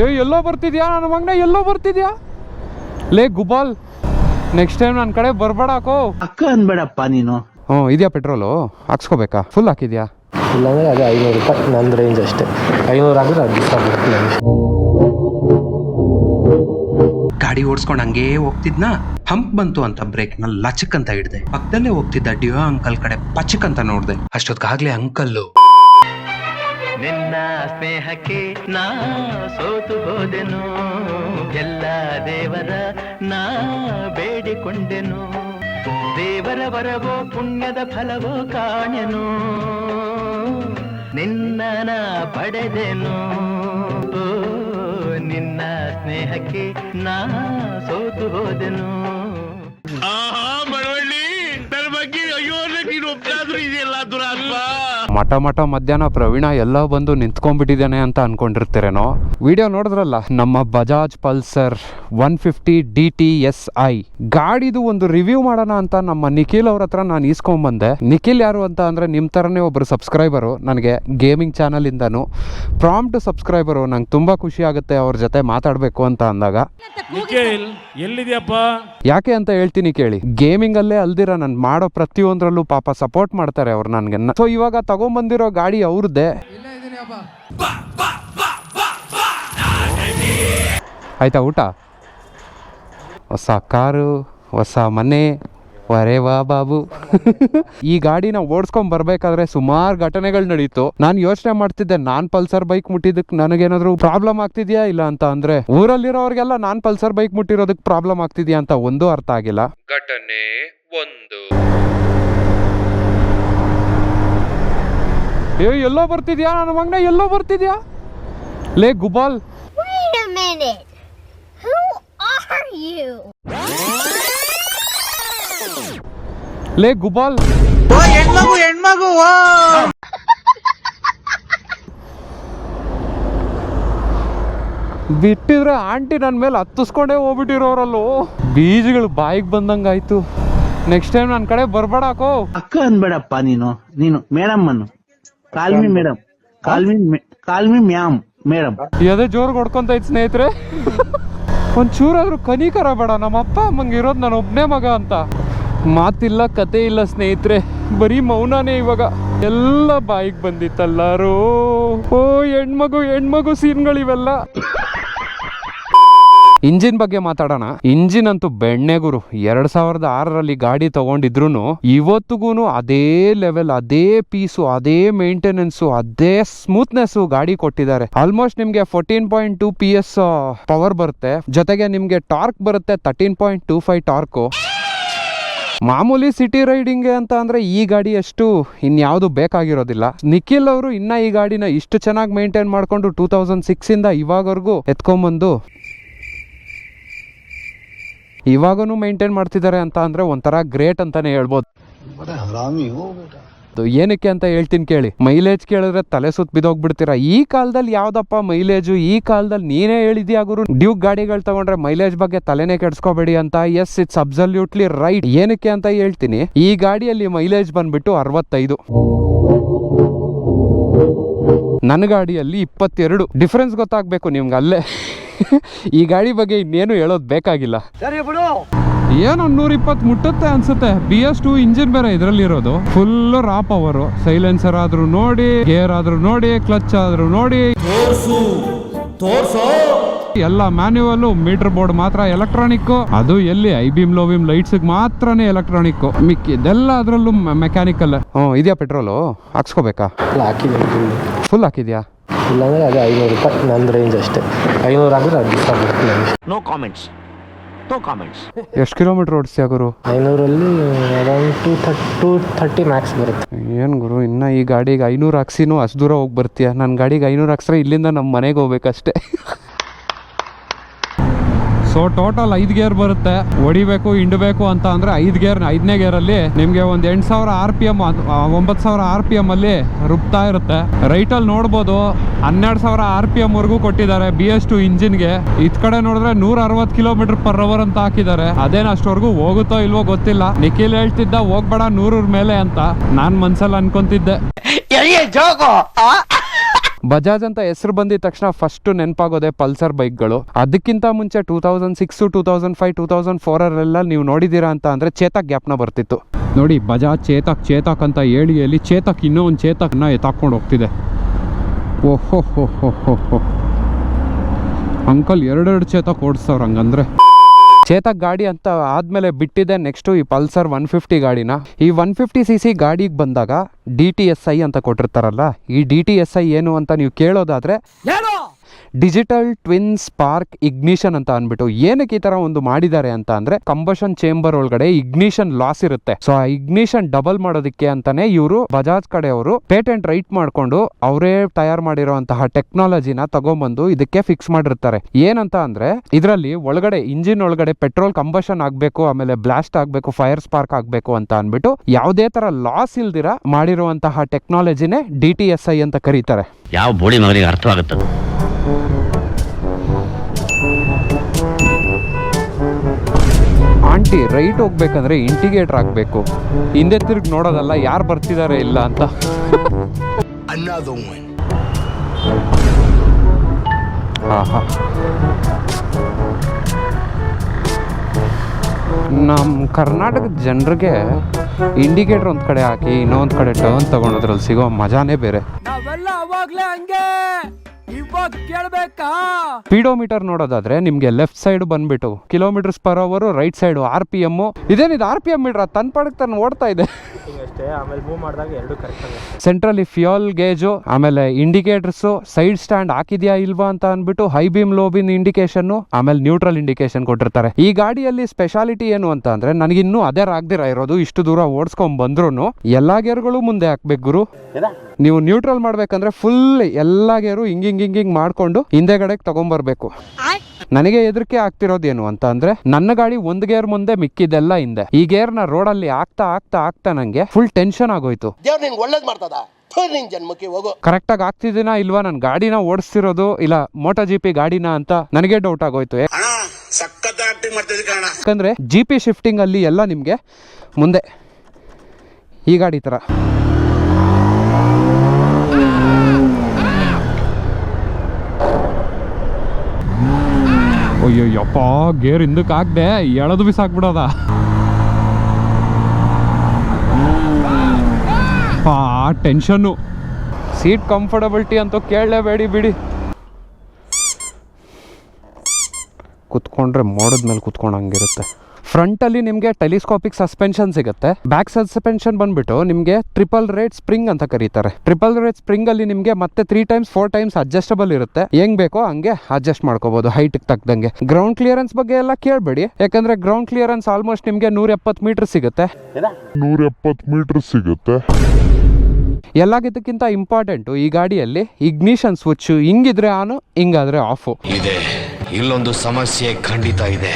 ಏ ಎಲ್ಲೋ ಬರ್ತಿದ್ಯಾ? ನನ್ನ ಮಗನ ಎಲ್ಲೋ ಬರ್ತಿದ್ಯಾ? ಲೇ ಗುಬಾಲ್ ನೆಕ್ಸ್ಟ್ ಟೈಮ್ ನನ್ನ ಕಡೆ ಬರ್ಬೇಡಾಕೋ ಅಕ್ಕ ಅನ್ಬೇಡಪ್ಪ ನೀನು. ಹ್ಞೂ ಇದೆಯಾ ಪೆಟ್ರೋಲು? ಹಾಕ್ಸ್ಕೋಬೇಕಾ? ಫುಲ್ ಹಾಕಿದ್ಯಾ? ಇಲ್ಲಾಂದರೆ ಅದೇ ಐನೂರು ರೂಪಾಯಿ ನಂದು ರೇಂಜ್ ಅಷ್ಟೇ. ಐನೂರು ಆದರೆ ಅದು ದಿವಸ ಬರ್ತೀನಿ ಗಾಡಿ ಓಡಿಸ್ಕೊಂಡು ಹಂಗೇ ಹೋಗ್ತಿದ್ನ? ಹಂಪ್ ಬಂತು ಅಂತ ಬ್ರೇಕ್ನ ಲಚಕ್ ಅಂತ ಹಿಡ್ದೆ. ಪಕ್ಕದಲ್ಲೇ ಹೋಗ್ತಿದ್ದ ಡಿಯೋ ಅಂಕಲ್ ಕಡೆ ಪಚಕ್ ಅಂತ ನೋಡ್ದೆ. ಅಷ್ಟೊತ್ತಿಗಾಗ್ಲೇ ಅಂಕಲ್ಲು. ನಿನ್ನ ಸ್ನೇಹಕ್ಕೆ ನಾ ಸೋತು ಹೋದೆನು. ಎಲ್ಲ ದೇವರ ನಾ ಬೇಡಿಕೊಂಡೆನು. ದೇವರ ವರವೋ, ಪುಣ್ಯದ ಫಲವೋ ಕಾಣೆನು. ನಿನ್ನ ನಾ ಪಡೆದೆನು ನಿನ್ನ ಸ್ನೇಹಕ್ಕೆ ನಾ ಸೋತು ಹೋದೆನು. ಮಠ ಮಠ ಮಧ್ಯಾಹ್ನ ಪ್ರವೀಣ ಎಲ್ಲ ಬಂದು ನಿಂತ್ಕೊಂಡ್ಬಿಟ್ಟಿದ್ದಾನೆ ಅಂತ ಅನ್ಕೊಂಡಿರ್ತೀರೇನೋ? ವಿಡಿಯೋ ನೋಡಿದ್ರಲ್ಲ? ನಮ್ಮ Bajaj Pulsar one fifty D T S I. ಗಾಡಿದು ಒಂದು ರಿವ್ಯೂ ಮಾಡೋಣ ಅಂತ ನಮ್ಮ ನಿಖಿಲ್ ಅವ್ರ ಹತ್ರ ನಾನು ಈಸ್ಕೊಂಬಂದೆ ನಿಖಿಲ್ ಯಾರು ಅಂತ ಅಂದರೆ ನಿಮ್ಮ ಥರನೇ ಒಬ್ಬರು ಸಬ್ಸ್ಕ್ರೈಬರು ನನಗೆ ಗೇಮಿಂಗ್ ಚಾನಲಿಂದನೂ ಪ್ರಾಂಪ್ಟ್ ಸಬ್ಸ್ಕ್ರೈಬರು ನಂಗೆ ತುಂಬ ಖುಷಿ ಆಗುತ್ತೆ ಅವ್ರ ಜೊತೆ ಮಾತಾಡಬೇಕು ಅಂತ ಅಂದಾಗ. ನಿಖಿಲ್ ಎಲ್ಲಿದ್ಯಪ್ಪ? ಯಾಕೆ ಅಂತ ಹೇಳ್ತೀನಿ ಕೇಳಿ. ಗೇಮಿಂಗ್ ಅಲ್ಲೇ ಅಲ್ದಿರ ನಾನು ಮಾಡೋ ಪ್ರತಿಯೊಂದರಲ್ಲೂ ಪಾಪ ಸಪೋರ್ಟ್ ಮಾಡ್ತಾರೆ ಅವ್ರು ನನಗೆ. ಸೊ ಇವಾಗ ತಗೊಂಬಂದಿರೋ ಗಾಡಿ ಅವ್ರದ್ದೇ ಆಯ್ತಾ ಊಟ? ಹೊಸ ಕಾರು, ಹೊಸ ಮನೆ ವರೇ ವಾ ಬಾಬು. ಈ ಗಾಡಿನ ಓಡಿಸ್ಕೊಂಡ್ ಬರ್ಬೇಕಾದ್ರೆ ಸುಮಾರು ಘಟನೆಗಳು ನಡೀತು. ನಾನು ಯೋಚನೆ ಮಾಡ್ತಿದ್ದೆ, ನಾನ್ ಪಲ್ಸರ್ ಬೈಕ್ ಮುಟ್ಟಿದ್ದಕ್ಕೆ ನನಗೇನಾದ್ರು ಪ್ರಾಬ್ಲಮ್ ಆಗ್ತಿದ್ಯಾ ಇಲ್ಲ ಅಂತ ಅಂದ್ರೆ, ಊರಲ್ಲಿರೋರ್ಗೆಲ್ಲ ನಾನ್ ಪಲ್ಸರ್ ಬೈಕ್ ಮುಟ್ಟಿರೋದಕ್ಕೆ ಪ್ರಾಬ್ಲಮ್ ಆಗ್ತಿದ್ಯಾ ಅಂತ ಒಂದು ಅರ್ಥ ಆಗಿಲ್ಲ. ಘಟನೆ ಒಂದು. ಏ ಎಲ್ಲೋ ಬರ್ತಿದ್ಯಾ? ನನ್ನ ಮಗನ ಎಲ್ಲೋ ಬರ್ತಿದ್ಯಾ? ಲೇ ಗುಬಾಲ್? ಲೇ ಗುಬಾಲ್. ಹೆಣ್ಮಗು ಹೆಣ್ಮಗು ಬಿಟ್ಟಿದ್ರೆ ಆಂಟಿ ನನ್ನ ಮೇಲೆ ಹತ್ತಿಸ್ಕೊಂಡೇ ಹೋಗ್ಬಿಟ್ಟಿರೋರಲ್ಲೋ. ಬೀಜಗಳು ಬಾಯಿಗೆ ಬಂದಂಗಾಯ್ತು. ನೆಕ್ಸ್ಟ್ ಟೈಮ್ ನನ್ನ ಕಡೆ ಬರ್ಬೇಡಾಕೋ ಅಕ್ಕ ಅನ್ಬೇಡಪ್ಪ ನೀನು. ನೀನು ಮೇಡಮ್ ಅನ್ನು call me madam. Call me call me ma'am madam. ಎದೆ ಹೊಡ್ಕೊಂತ ಹೊಡ್ಕೊಂತೈತ್ ಸ್ನೇಹಿತರೆ. ಒಂಚೂರಾದ್ರೂ ಕನಿಕರ ಬೇಡ. ನಮ್ಮ ಅಪ್ಪ ಅಮ್ಮಂಗೆ ಇರೋದು ನಾನು ಒಬ್ಬನೇ ಮಗ ಅಂತ. ಮಾತಿಲ್ಲ ಕತೆ ಇಲ್ಲ ಸ್ನೇಹಿತರೆ. ಬರೀ ಮೌನನೇ ಇವಾಗ. ಎಲ್ಲ ಬಾಯಿಗೆ ಬಂದಿತ್ತಲ್ಲಾರೋ. ಓ ಹೆಣ್ಮಗು ಹೆಣ್ಮಗು ಸೀನ್ಗಳಿವೆಲ್ಲ. ಇಂಜಿನ್ ಬಗ್ಗೆ ಮಾತಾಡೋಣ. ಇಂಜಿನ್ ಅಂತೂ ಬೆಣ್ಣೆ ಗುರು. ಎರಡ್ ಸಾವಿರದ ಆರರಲ್ಲಿ ಗಾಡಿ ತಗೊಂಡಿದ್ರು ಇವತ್ತಿಗೂ ಅದೇ ಲೆವೆಲ್ ಅದೇ ಪೀಸು ಅದೇ ಮೇಂಟೆನೆನ್ಸ್ ಅದೇ ಸ್ಮೂತ್ನೆಸ್ ಗಾಡಿ ಕೊಟ್ಟಿದ್ದಾರೆ. ಆಲ್ಮೋಸ್ಟ್ ನಿಮ್ಗೆ fourteen point two P S power ಬರುತ್ತೆ. ಜೊತೆಗೆ ನಿಮ್ಗೆ ಟಾರ್ಕ್ ಬರುತ್ತೆ thirteen point two five torque ಮಾಮೂಲಿ ಸಿಟಿ ರೈಡಿಂಗ್ ಅಂತ ಅಂದ್ರೆ ಈ ಗಾಡಿ ಅಷ್ಟು ಇನ್ಯಾವುದು ಬೇಕಾಗಿರೋದಿಲ್ಲ. ನಿಖಿಲ್ ಅವರು ಇನ್ನ ಈ ಗಾಡಿನ ಇಷ್ಟು ಚೆನ್ನಾಗಿ ಮೇಂಟೈನ್ ಮಾಡ್ಕೊಂಡು ಟೂ ತೌಸಂಡ್ ಸಿಕ್ಸ್ ಇಂದ ಇವಾಗವರೆಗೂ ಎತ್ಕೊಂಬಂದು ಇವಾಗೂ ಮೇಂಟೈನ್ ಮಾಡ್ತಿದ್ದಾರೆ ಅಂತ ಅಂದ್ರೆ ಒಂಥರ ಗ್ರೇಟ್ ಅಂತಾನೆ ಹೇಳ್ಬೋದು. ಏನಕ್ಕೆ ಅಂತ ಹೇಳ್ತೀನಿ ಕೇಳಿ. ಮೈಲೇಜ್ ಕೇಳಿದ್ರೆ ತಲೆ ಸುತ್ತ ಬಿದ್ದೋಗ್ಬಿಡ್ತೀರಾ? ಈ ಕಾಲದಲ್ಲಿ ಯಾವ್ದಪ್ಪ ಮೈಲೇಜು? ಈ ಕಾಲದಲ್ಲಿ ನೀನೇ ಹೇಳಿದ್ಯಾ ಗುರು? ಡ್ಯೂಕ್ ಗಾಡಿಗಳು ತಗೊಂಡ್ರೆ ಮೈಲೇಜ್ ಬಗ್ಗೆ ತಲೆನೇ ಕೆಡ್ಸ್ಕೋಬೇಡಿ ಅಂತ. ಎಸ್ ಇಟ್ಸ್ ಅಬ್ಸಲ್ಯೂಟ್ಲಿ ರೈಟ್ ಏನಕ್ಕೆ ಅಂತ ಹೇಳ್ತೀನಿ? ಈ ಗಾಡಿಯಲ್ಲಿ ಮೈಲೇಜ್ ಬಂದ್ಬಿಟ್ಟು ಅರವತ್ತೈದು. ನನ್ನ ಗಾಡಿಯಲ್ಲಿ ಇಪ್ಪತ್ತೆರಡು ಡಿಫ್ರೆನ್ಸ್ ಗೊತ್ತಾಗಬೇಕು ನಿಮ್ಗೆ ಅಲ್ಲೇ. ಈ ಗಾಡಿ ಬಗ್ಗೆ ಇನ್ನೇನು ಹೇಳೋದು ಬೇಕಾಗಿಲ್ಲ. ಏನೋ ನೂರ ಇಪ್ಪತ್ತು ಮುಟ್ಟುತ್ತೆ ಅನ್ಸುತ್ತೆ. ಬಿ ಎಸ್ ಟು ಇಂಜಿನ್ ಬೇರೆ ಇದರಲ್ಲಿ ಇರೋದು ಫುಲ್ ರಾ ಪವರ್ ಸೈಲೆನ್ಸರ್ ಆದ್ರೂ ನೋಡಿ ಗೇರ್ ಆದ್ರೂ ನೋಡಿ ಕ್ಲಚ್ ಆದ್ರೂ ನೋಡಿ. ಎಲ್ಲ ಮ್ಯಾನ್ಯುವಲ್ ಮೀಟರ್ ಬೋರ್ಡ್ ಮಾತ್ರ ಎಲೆಕ್ಟ್ರಾನಿಕ್ ಅದು ಎಲ್ಲಿ high beam low beam lights ಮಾತ್ರನೇ ಎಲೆಕ್ಟ್ರಾನಿಕ್ ಮಿಕ್ಕಿದೆಲ್ಲ ಅದರಲ್ಲೂ ಮೆಕ್ಯಾನಿಕಲ್ ಹ್ಞೂ ಇದೆಯಾ ಪೆಟ್ರೋಲು ಹಾಕ್ಸ್ಕೋಬೇಕಾ? ಫುಲ್ ಹಾಕಿದ್ಯಾ? ಇಲ್ಲಾಂದ್ರೆ ಅದೇ ಐನೂರು ರೂಪಾಯಿ ನನ್ನ ರೇಂಜ್ ಅಷ್ಟೇ. ಐನೂರು ಆಗಿದ್ರೆ ಅದು ನೋ ಕಾಮೆಂಟ್ಸ್ ನೋ ಕಾಮೆಂಟ್ಸ್ ಎಷ್ಟು ಕಿಲೋಮೀಟರ್ ಓಡಿಸ್ತೀಯ ಗುರು? ಐನೂರಲ್ಲಿ ಅರೌಂಡ್ ಟೂ ಥರ್ಟ್ ಟೂ ಥರ್ಟಿ ಮ್ಯಾಕ್ಸ್ ಬರುತ್ತೆ. ಏನು ಗುರು ಇನ್ನು ಈ ಗಾಡಿಗೆ ಐನೂರು ಹಾಕ್ಸಿನೂ ಅಷ್ಟು ದೂರ ಹೋಗಿ ಬರ್ತೀಯ? ನನ್ನ ಗಾಡಿಗೆ ಐನೂರು ಹಾಕ್ಸ್ರೆ ಇಲ್ಲಿಂದ ನಮ್ಮ ಮನೆಗೆ ಹೋಗ್ಬೇಕಷ್ಟೇ. ಸೊ ಟೋಟಲ್ ಐದು ಗೇರ್ ಬರುತ್ತೆ. ಹೊಡಿಬೇಕು, ಹಿಂಡಬೇಕು ಅಂತ ಅಂದ್ರೆ ಐದು ಗೇರ್ ಐದನೇ ಗೇರಲ್ಲಿ ನಿಮಗೆ ಒಂದು ಎಂಟು ಸಾವಿರ ಆರ್ ಪಿ ಎಂ ಒಂಬತ್ತು ಸಾವಿರ ಆರ್ ಪಿ ಎಂ ಅಲ್ಲಿ ರುಬ್ತಾ ಇರುತ್ತೆ. ರೈಟಲ್ಲಿ ನೋಡ್ಬೋದು, ಹನ್ನೆರಡು ಸಾವಿರ ಆರ್ ಪಿ ಎಂ ವರ್ಗೂ ಕೊಟ್ಟಿದ್ದಾರೆ ಬಿ ಎಸ್ ಟು ಇಂಜಿನ್ಗೆ ಇದ್ ಕಡೆ ನೋಡಿದ್ರೆ ನೂರ ಅರವತ್ತು ಕಿಲೋಮೀಟರ್ ಪರ್ ಅವರ್ ಅಂತ ಹಾಕಿದ್ದಾರೆ. ಅದೇನು ಅಷ್ಟವರೆಗೂ ಹೋಗುತ್ತೋ ಇಲ್ವೋ ಗೊತ್ತಿಲ್ಲ. ನಿಖಿಲ್ ಹೇಳ್ತಿದ್ದ, ಹೋಗ್ಬೇಡ ನೂರ ಮೇಲೆ ಅಂತ. ನಾನ್ ಮನ್ಸಲ್ಲಿ ಅನ್ಕೊಂತಿದ್ದೆ. ಬಜಾಜ್ ಅಂತ ಹೆಸರು ಬಂದಿದ ತಕ್ಷಣ ಫಸ್ಟ್ ನೆನಪಾಗೋದೆ ಪಲ್ಸರ್ ಬೈಕ್ಗಳು. ಅದಕ್ಕಿಂತ ಮುಂಚೆ two thousand six two thousand five two thousand ಫೋರಲ್ಲೆಲ್ಲ ನೀವು ನೋಡಿದ್ದೀರಾ ಅಂತ ಅಂದರೆ ಚೇತಕ್ ಗ್ಯಾಪ್ನ ಬರ್ತಿತ್ತು. ನೋಡಿ, ಬಜಾಜ್ ಚೇತಕ್ ಚೇತಕ್ ಅಂತ ಹೇಳಿ ಹೇಳಿ ಚೇತಕ್ ಇನ್ನೂ ಒಂದು ಚೇತಕ್ನ ಎತ್ತಾಕೊಂಡು ಹೋಗ್ತಿದೆ. ಓಹೋ ಹೋ ಹೋ ಹೋ ಅಂಕಲ್ ಎರಡೆರಡು ಚೇತಕ್ ಓಡಿಸ್ತವ್ರ ಹಂಗಂದ್ರೆ ಚೇತಕ್ ಗಾಡಿ ಅಂತ ಆದ್ಮೇಲೆ ಬಿಟ್ಟಿದೆ ನೆಕ್ಸ್ಟ್ ಈ ಪಲ್ಸರ್ ಒನ್ ಫಿಫ್ಟಿ ಗಾಡಿನ. ಈ ಒನ್ ಫಿಫ್ಟಿ ಸಿ ಸಿ ಗಾಡಿಗೆ ಬಂದಾಗ ಡಿ ಟಿ ಎಸ್ ಐ ಅಂತ ಕೊಟ್ಟಿರ್ತಾರಲ್ಲ, ಈ ಡಿ ಟಿ ಎಸ್ ಐ ಏನು ಅಂತ ನೀವು ಕೇಳೋದಾದ್ರೆ ಡಿಜಿಟಲ್ ಟ್ವಿನ್ ಸ್ಪಾರ್ಕ್ ಇಗ್ನಿಷನ್ ಅಂತ ಅಂದ್ಬಿಟ್ಟು ಏನಕ್ಕೆ ಈ ತರ ಒಂದು ಮಾಡಿದ್ದಾರೆ ಅಂತ ಅಂದ್ರೆ ಕಂಬಷನ್ ಚೇಂಬರ್ ಒಳಗಡೆ ಇಗ್ನಿಷನ್ ಲಾಸ್ ಇರುತ್ತೆ. ಸೊ ಆ ಇಗ್ನಿಷನ್ ಡಬಲ್ ಮಾಡೋದಕ್ಕೆ ಅಂತಾನೆ ಇವರು ಬಜಾಜ್ ಕಡೆಯವರು ಪೇಟೆಂಟ್ ರೈಟ್ ಮಾಡ್ಕೊಂಡು ಅವರೇ ತಯಾರು ಮಾಡಿರುವಂತಹ ಟೆಕ್ನಾಲಜಿನ ತಗೊಂಬಂದು ಇದಕ್ಕೆ ಫಿಕ್ಸ್ ಮಾಡಿರ್ತಾರೆ. ಏನಂತ ಅಂದ್ರೆ ಇದರಲ್ಲಿ ಒಳಗಡೆ ಇಂಜಿನ್ ಒಳಗಡೆ ಪೆಟ್ರೋಲ್ ಕಂಬಷನ್ ಆಗ್ಬೇಕು, ಆಮೇಲೆ ಬ್ಲಾಸ್ಟ್ ಆಗ್ಬೇಕು ಫೈರ್ ಸ್ಪಾರ್ಕ್ ಆಗ್ಬೇಕು ಅಂತ ಅಂದ್ಬಿಟ್ಟು ಯಾವುದೇ ತರ ಲಾಸ್ ಇಲ್ದಿರ ಮಾಡಿರುವಂತಹ ಟೆಕ್ನಾಲಜಿನೇ ಡಿ ಟಿ ಎಸ್ ಐ ಅಂತ ಕರೀತಾರೆ. ಯಾವ ಬೋಡಿ ಮಗನಿಗೆ ಅರ್ಥವಾಗುತ್ತೆ ಆಂಟಿ ರೈಟ್ ಹೋಗ್ಬೇಕಂದ್ರೆ ಇಂಟಿಗೇಟರ್ ಹಾಕ್ಬೇಕು. ಹಿಂದೆ ತಿರುಗಿ ನೋಡೋದಲ್ಲ ಯಾರು ಬರ್ತಿದ್ದಾರೆ ಇಲ್ಲ ಅಂತ. ಆಹಾ. ನಮ್ಮ ಕರ್ನಾಟಕದ ಜನರಿಗೆ ಇಂಡಿಕೇಟರ್ ಒಂದು ಕಡೆ ಹಾಕಿ ಇನ್ನೊಂದು ಕಡೆ ಟರ್ನ್ ತಗೊಳೋದ್ರಲ್ಲಿ ಸಿಗೋ ಮಜಾನೇ ಬೇರೆ. ಸ್ಪೀಡೋಮೀಟರ್ ನೋಡೋದಾದ್ರೆ ನಿಮ್ಗೆ ಲೆಫ್ಟ್ ಸೈಡ್ ಬಂದ್ಬಿಟ್ಟು kilometres per hour right side R P M ಇದೇನಿದು ಆರ್ ಪಿ ಎಂ ಮೀಟರ್ ತನ್ನ ಪಡಕ್ ತಾನು ಓಡ್ತಾ ಇದೆ. ಅಷ್ಟೇ ಆಮೇಲೆ ಮೂವ್ ಮಾಡಿದಾಗ ಎರಡು ಕರೆಕ್ಟ್ ಆಗುತ್ತೆ. ಸೆಂಟ್ರಲ್ಲಿ ಫ್ಯೂಯಲ್ ಗೇಜು ಆಮೇಲೆ ಇಂಡಿಕೇಟರ್ಸ್ ಸೈಡ್ ಸ್ಟ್ಯಾಂಡ್ ಹಾಕಿದ್ಯಾ ಇಲ್ವಾ ಅಂತ ಅಂದ್ಬಿಟ್ಟು high beam low beam indication ಆಮೇಲೆ ನ್ಯೂಟ್ರಲ್ ಇಂಡಿಕೇಶನ್ ಕೊಟ್ಟಿರ್ತಾರೆ. ಈ ಗಾಡಿಯಲ್ಲಿ ಸ್ಪೆಷಾಲಿಟಿ ಏನು ಅಂತ ಅಂದ್ರೆ ನನಗಿನ್ನೂ ಅದೇ ರಾಗದಿರ ಇರೋದು ಇಷ್ಟು ದೂರ ಓಡಿಸ್ಕೊಂಡ್ ಬಂದ್ರು ಎಲ್ಲಾ ಗೇರ್ಗಳು ಮುಂದೆ ಹಾಕ್ಬೇಕು ಗುರು. ನೀವು ನ್ಯೂಟ್ರಲ್ ಮಾಡ್ಬೇಕಂದ್ರೆ ಫುಲ್ ಎಲ್ಲಾ ಗೇರು ಹಿಂಗ್ ಹಿಂಗ್ ಹಿಂಗ್ ಹಿಂಗ್ ಮಾಡ್ಕೊಂಡು ಹಿಂದೆಗಡೆಗೆ ತಗೊಂಡ್ಬರ್ಬೇಕು ನನಗೆ ಹೆದರಿಕೆ ಆಗ್ತಿರೋದೇನು ಅಂತ ಅಂದ್ರೆ ನನ್ನ ಗಾಡಿ ಒಂದ್ ಗೇರ್ ಮುಂದೆ ಮಿಕ್ಕಿದೆಲ್ಲ ಹಿಂದೆ. ಈ ಗಿಯರ್ನ ರೋಡ್ ಅಲ್ಲಿ ಆಗ್ತಾ ಆಗ್ತಾ ಆಗ್ತಾ ನಂಗೆ ಫುಲ್ ಟೆನ್ಷನ್ ಆಗೋಯ್ತು. ಒಳ್ಳೇದ್ ಮಾಡ್ತದ? ಜನ್ಮಕ್ಕೆ ಹೋಗು. ಕರೆಕ್ಟಾಗಿ ಆಗ್ತಿದ್ದೀನಾ ಇಲ್ವಾ? ನಾನು ಗಾಡಿನ ಓಡಿಸ್ತಿರೋದು ಇಲ್ಲ ಮೋಟೋ ಜಿಪಿ ಗಾಡಿನ ಅಂತ ನನಗೆ ಡೌಟ್ ಆಗೋಯ್ತು. ಯಾಕಂದ್ರೆ ಜಿ ಪಿ ಶಿಫ್ಟಿಂಗ್ ಅಲ್ಲಿ ಎಲ್ಲ ನಿಮಗೆ ಮುಂದೆ ಈ ಗಾಡಿ ಥರ ಅಯ್ಯೋ, ಯಪ್ಪ, ಗೇರ್ ಹಿಂದಕ್ಕೆ ಹಾಕ್ದೆ ಎಳೆದು ಬಿಸಾಕ್ಬಿಡೋದ. ಆ, ಟೆನ್ಷನ್ನು. ಸೀಟ್ ಕಂಫರ್ಟಬಿಲಿಟಿ ಅಂತೂ ಕೇಳಲೇಬೇಡಿ ಬಿಡಿ. ಕುತ್ಕೊಂಡ್ರೆ ಮೋಡದ ಮೇಲೆ ಕುತ್ಕೊಂಡಂಗಿರುತ್ತೆ. ಫ್ರಂಟಲ್ಲಿ ನಿಮಗೆ ಟೆಲಿಸ್ಕೋಪಿಕ್ ಸಸ್ಪೆನ್ಷನ್ ಸಿಗುತ್ತೆ. ಬ್ಯಾಕ್ ಸಸ್ಪೆನ್ಷನ್ ಬಂದ್ಬಿಟ್ಟು ನಿಮಗೆ ಟ್ರಿಪಲ್ ರೇಟ್ ಸ್ಪ್ರಿಂಗ್ ಅಂತ ಕರೀತಾರೆ. ಟ್ರಿಪಲ್ ರೇಟ್ ಸ್ಪ್ರಿಂಗ್ ಅಲ್ಲಿ ನಿಮಗೆ ಮತ್ತೆ three times four times adjustable ಇರುತ್ತೆ. ಹೆಂಗ್ ಬೇಕೋ ಹಂಗೆ ಅಡ್ಜಸ್ಟ್ ಮಾಡ್ಕೋಬಹುದು ಹೈಟ್ ತಕ್ಕದಂಗೆ. ಗ್ರೌಂಡ್ ಕ್ಲಿಯರೆನ್ಸ್ ಬಗ್ಗೆ ಎಲ್ಲ ಕೇಳಬೇಡಿ. ಯಾಕಂದ್ರೆ ಗ್ರೌಂಡ್ ಕ್ಲಿಯರೆನ್ಸ್ ಆಲ್ಮೋಸ್ಟ್ ನಿಮಗೆ ನೂರ ಎಪ್ಪತ್ತು ಮೀಟರ್ ಸಿಗುತ್ತೆ. ನೂರ ಎಪ್ಪತ್ತು ಮೀಟರ್ ಸಿಗುತ್ತೆ. ಎಲ್ಲಾಗಿದ್ದಕ್ಕಿಂತ ಇಂಪಾರ್ಟೆಂಟು ಈ ಗಾಡಿಯಲ್ಲಿ ಇಗ್ನಿಷನ್ ಸ್ವಿಚ್ ಹಿಂಗಿದ್ರೆ ಆನು ಹಿಂಗಾದ್ರೆ ಆಫು ಇದೆ. ಇಲ್ಲೊಂದು ಸಮಸ್ಯೆ ಖಂಡಿತ ಇದೆ.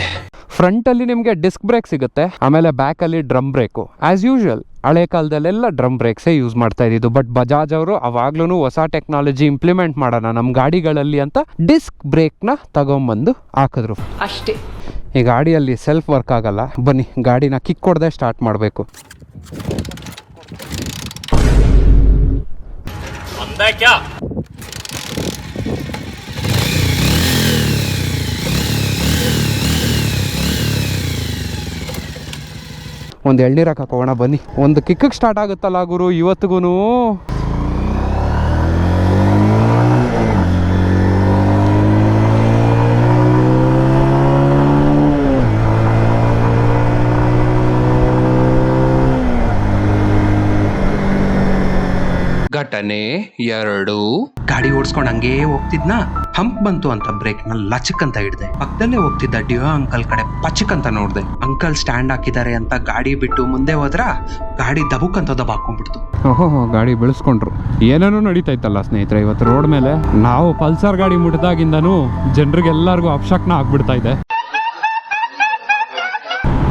ಫ್ರಂಟ್ ಅಲ್ಲಿ ನಿಮಗೆ ಡಿಸ್ಕ್ ಬ್ರೇಕ್ ಸಿಗುತ್ತೆ ಆಮೇಲೆ ಬ್ಯಾಕ್ ಅಲ್ಲಿ ಡ್ರಮ್ ಬ್ರೇಕು ಆಸ್ ಯೂಶುವಲ್ ಹಳೆ ಕಾಲದಲ್ಲೆಲ್ಲ ಡ್ರಮ್ ಬ್ರೇಕ್ಸೇ ಯೂಸ್ ಮಾಡ್ತಾ ಇದ್ದಿದ್ದು ಬಟ್ ಬಜಾಜ್ ಅವರು ಅವಾಗ್ಲೂ ಹೊಸ ಟೆಕ್ನಾಲಜಿ ಇಂಪ್ಲಿಮೆಂಟ್ ಮಾಡೋಣ ನಮ್ಮ ಗಾಡಿಗಳಲ್ಲಿ ಅಂತ ಡಿಸ್ಕ್ ಬ್ರೇಕ್ನ ತಗೊಂಬಂದು ಹಾಕಿದ್ರು. ಅಷ್ಟೇ. ಈ ಗಾಡಿಯಲ್ಲಿ ಸೆಲ್ಫ್ ವರ್ಕ್ ಆಗಲ್ಲ ಬನ್ನಿ ಗಾಡಿನ ಕಿಕ್ ಕೊಡದೆ ಸ್ಟಾರ್ಟ್ ಮಾಡಬೇಕು. ಒಂದು ಎಳ್ನೀರಕ್ಕೆ ಹಾಕೋಣ ಬನ್ನಿ. ಒಂದು ಕಿಕ್ಕಿಗೆ ಸ್ಟಾರ್ಟ್ ಆಗುತ್ತಲ್ಲ ಗುರು ಇವತ್ತಿಗೂ ಘಟನೆ ಎರಡು. ಗಾಡಿ ಓಡಿಸ್ಕೊಂಡು ಹಂಗೇ ಹೋಗ್ತಿದ್ನ? ಹಂಪ್ ಬಂತು ಅಂತ ಬ್ರೇಕ್ನ ಲಚಕ್ ಅಂತ ಹಿಡ್ದೆ. ಪಕ್ಕದಲ್ಲೇ ಹೋಗ್ತಿದ್ದ ಡಿಯೋ ಅಂಕಲ್ ಕಡೆ ಪಚಕ್ ಅಂತ ನೋಡ್ದೆ. ಅಂಕಲ್ ಸ್ಟ್ಯಾಂಡ್ ಹಾಕಿದ್ದಾರೆ ಅಂತ ಗಾಡಿ ಬಿಟ್ಟು ಮುಂದೆ ಹೋದ್ರ ಗಾಡಿ ದಬುಕ್ ಅಂತ ದಬ ಹಾಕೊಂಡ್ಬಿಡ್ತು. ಓಹೋ ಗಾಡಿ ಬೆಳೆಸ್ಕೊಂಡ್ರು. ಏನೇನೋ ನಡೀತಾ ಇತ್ತಲ್ಲ ಸ್ನೇಹಿತರೆ ಇವತ್ತು ರೋಡ್ ಮೇಲೆ. ನಾವು ಪಲ್ಸರ್ ಗಾಡಿ ಮುಟ್ಟಿದಾಗಿಂದನೂ ಜನರಿಗೆಲ್ಲರಿಗೂ ಅಪ್ಶಕ್ನ ಆಗ್ಬಿಡ್ತಾ ಇದೆ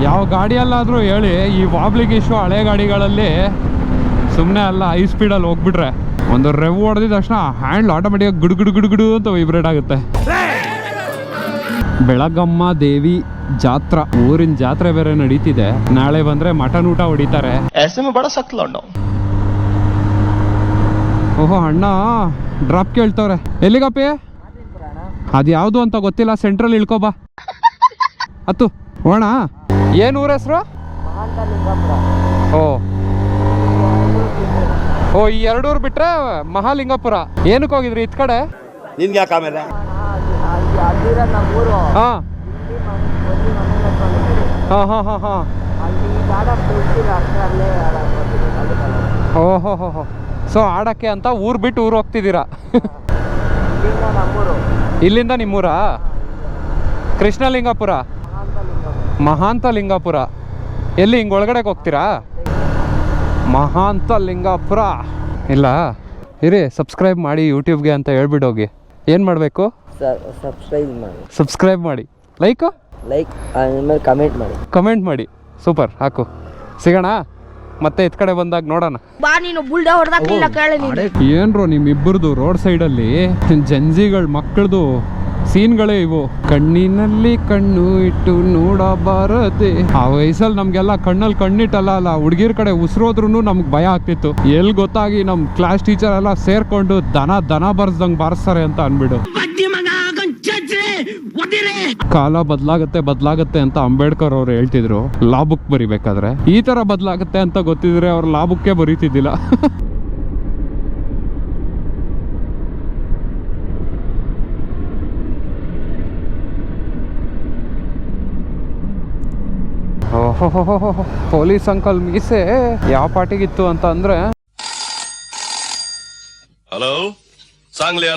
ಯಾವ ಗಾಡಿಯಲ್ಲಾದರೂ ಹೇಳಿ ಈ ವಾಬ್ಲಿಂಗ್ ಇಶ್ಯೂ ಹಳೆ ಗಾಡಿಗಳಲ್ಲಿ ಸುಮ್ಮನೆ ಅಲ್ಲ ಹೈ ಸ್ಪೀಡಲ್ಲಿ ಹೋಗ್ಬಿಟ್ರೆ. ಒಂದು ರೆವ್ ಹೊಡೆದಿದ ತಕ್ಷಣ ಹ್ಯಾಂಡ್ ಆಟೋಮೆಟಿಕ್ ಗುಡು ಗುಡು ಗುಡು ಅಂತ ವೈಬ್ರೇಟ್ ಆಗುತ್ತೆ. ಬೆಳಗಮ್ಮ ದೇವಿ ಜಾತ್ರ. ಊರಿನ ಜಾತ್ರೆ ಬೇರೆ ನಡೀತಿದೆ. ನಾಳೆ ಬಂದ್ರೆ ಮಟನ್ ಊಟ ಹೊಡಿತಾರೆ. ಓಹೋ ಅಣ್ಣ ಡ್ರಾಪ್ ಕೇಳ್ತವ್ರೆ. ಎಲ್ಲಿಗಪ್ಪಿ? ಅದು ಯಾವುದು ಅಂತ ಗೊತ್ತಿಲ್ಲ ಸೆಂಟ್ರಲ್ ಇಳ್ಕೊಬಾ ಅತ್ತು ಹೋಣ. ಏನ್ ಊರ ಹೆಸರು? ಓ ಓ ಈ ಎರಡೂರು ಬಿಟ್ರೆ ಮಹಾಲಿಂಗಪುರ. ಏನಕ್ಕೆ ಹೋಗಿದ್ರಿ ಇತ್ ಕಡೆ? ನಿನ್ಗೆ ಯಾಕೆ ಆಮೇಲೆ? ಹಾ. ಹಾ ಹಾ ಹಾ ಹಾ. ಓಹೋ ಹೋ ಹೋ. ಸೊ ಆಡಕ್ಕೆ ಅಂತ ಊರು ಬಿಟ್ಟು ಊರು ಹೋಗ್ತಿದ್ದೀರಾ? ಇಲ್ಲಿಂದ ನಿಮ್ಮೂರಾ? ಕೃಷ್ಣಲಿಂಗಪುರ? ಮಹಾಂತ ಲಿಂಗಾಪುರ ಎಲ್ಲಿ ಹಿಂಗೆ ಒಳಗಡೆ ಹೋಗ್ತೀರಾ? ಮಹಾಂತ ಲಿಂಗಾಪುರ. ಇಲ್ಲ ಇರಿ ಸಬ್ಸ್ಕ್ರೈಬ್ ಮಾಡಿ ಯೂಟ್ಯೂಬ್ಗೆ ಅಂತ ಹೇಳ್ಬಿಡೋಗಿ. ಏನು ಮಾಡಬೇಕು? ಸಬ್ಸ್ಕ್ರೈಬ್ ಮಾಡಿ. ಸಬ್ಸ್ಕ್ರೈಬ್ ಮಾಡಿ. ಲೈಕು ಲೈಕ್ ಆಮೇಲೆ ಕಮೆಂಟ್ ಮಾಡಿ. ಕಮೆಂಟ್ ಮಾಡಿ. ಸೂಪರ್ ಹಾಕು. ಸಿಗೋಣ? ಮತ್ತೆ ಇತ್ ಕಡೆ ಬಂದಾಗ ನೋಡೋಣ. ಬಾ ನೀನು ಬುಲ್ಡ ರೋಡ್ ಕೇಳಿ ಅಲ್ಲಿ ಏನ್ರೋ ನಿಮ್ಮಿಬ್ಬರದು ರೋಡ್ ಸೈಡಲ್ಲಿ ಜಂಜಿಗಳ ಮಕ್ಕಳದು ಸೀನ್ಗಳೇ ಇವು. ಕಣ್ಣಿನಲ್ಲಿ ಕಣ್ಣು ಇಟ್ಟು ನೋಡಬಾರದೆ ಆ ವಯಸ್ಸಲ್ಲಿ ನಮ್ಗೆಲ್ಲ ಕಣ್ಣಲ್ಲಿ ಕಣ್ಣಿಟ್ಟಲ್ಲ ಅಲ್ಲ ಹುಡುಗಿರ್ ಕಡೆ ಉಸಿರೋದ್ರು ನಮ್ಗೆ ಭಯ ಆಗ್ತಿತ್ತು. ಎಲ್ಲಿ ಗೊತ್ತಾಗಿ ನಮ್ಮ ಕ್ಲಾಸ್ ಟೀಚರ್ ಎಲ್ಲ ಸೇರ್ಕೊಂಡು ದನ ದನ ಬರ್ಸ್ದಂಗ್ ಬಾರಿಸ್ತಾರೆ ಅಂತ ಅನ್ಬಿಡು. ಕಾಲ ಬದಲಾಗತ್ತೆ ಬದಲಾಗತ್ತೆ ಅಂತ ಅಂಬೇಡ್ಕರ್ ಅವ್ರು ಹೇಳ್ತಿದ್ರು. ಲಾಭಕ್ಕೆ ಬರಿಬೇಕಾದ್ರೆ. ಈ ತರ ಬದಲಾಗತ್ತೆ ಅಂತ ಗೊತ್ತಿದ್ರೆ ಅವ್ರು ಲಾಭಕ್ಕೆ ಬರೀತಿದ್ದಿಲ್ಲ. ಪೊಲೀಸ್ ಅಂಕಲ್ ಮೀಸೆ ಯಾವ ಪಾರ್ಟಿಗಿತ್ತು ಅಂತ ಅಂದ್ರೆ? ಹಲೋ ಸಾಂಗ್ಲಿ